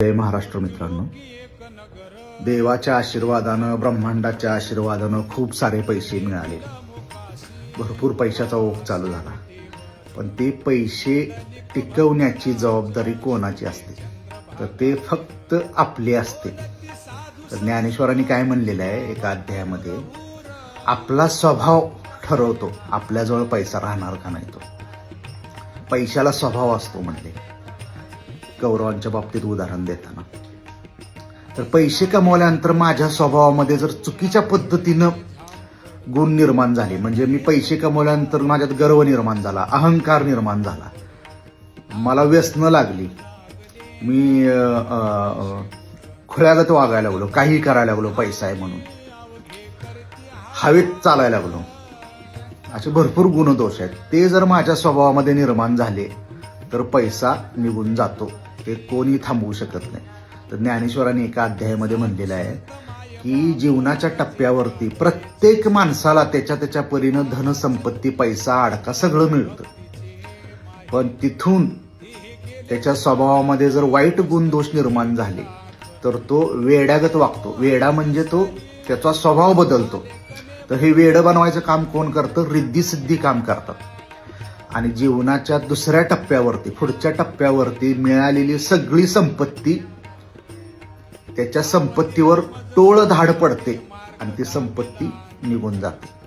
जय महाराष्ट्र मित्रांनो. देवाच्या आशीर्वादानं ब्रह्मांडाच्या आशीर्वादानं खूप सारे पैसे मिळाले भरपूर पैशाचा ओघ चालू झाला. पण ते पैसे टिकवण्याची जबाबदारी कोणाची असते? तर ते फक्त आपले असते. तर ज्ञानेश्वरांनी काय म्हणलेलं आहे एका अध्यायामध्ये? आपला स्वभाव ठरवतो आपल्याजवळ पैसा राहणार का नाही तो. पैशाला स्वभाव असतो म्हणले. गौरवांच्या बाबतीत उदाहरण देताना. तर पैसे कमवल्यानंतर माझ्या स्वभावामध्ये जर चुकीच्या पद्धतीनं गुण निर्माण झाले म्हणजे मी पैसे कमवल्यानंतर माझ्यात गर्व निर्माण झाला अहंकार निर्माण झाला मला व्यसनं लागली मी अं, खुळ्यागत वागायला लागलो काही करायला लागलो पैसा आहे म्हणून हवेत चालायला लागलो असे भरपूर गुणदोष आहेत. ते जर माझ्या स्वभावामध्ये निर्माण झाले तर पैसा निघून जातो. ते कोणी थांबवू शकत नाही. तर ज्ञानेश्वरांनी एका अध्यायामध्ये म्हणलेलं आहे की जीवनाच्या टप्प्यावरती प्रत्येक माणसाला त्याच्या त्याच्या परीनं धनसंपत्ती पैसा अडका सगळं मिळतं. पण तिथून त्याच्या स्वभावामध्ये जर वाईट गुणदोष निर्माण झाले तर तो वेड्यागत वागतो. वेडा म्हणजे तो त्याचा स्वभाव बदलतो. तर हे वेडं बनवायचं काम कोण करतं? रिद्धी सिद्धी काम करतात. आणि जीवनाच्या दुसऱ्या टप्प्यावरती पुढच्या टप्प्यावरती मिळालेली सगळी संपत्ती त्याच्या संपत्तीवर टोळ धाड पडते आणि ती संपत्ती निघून जाते.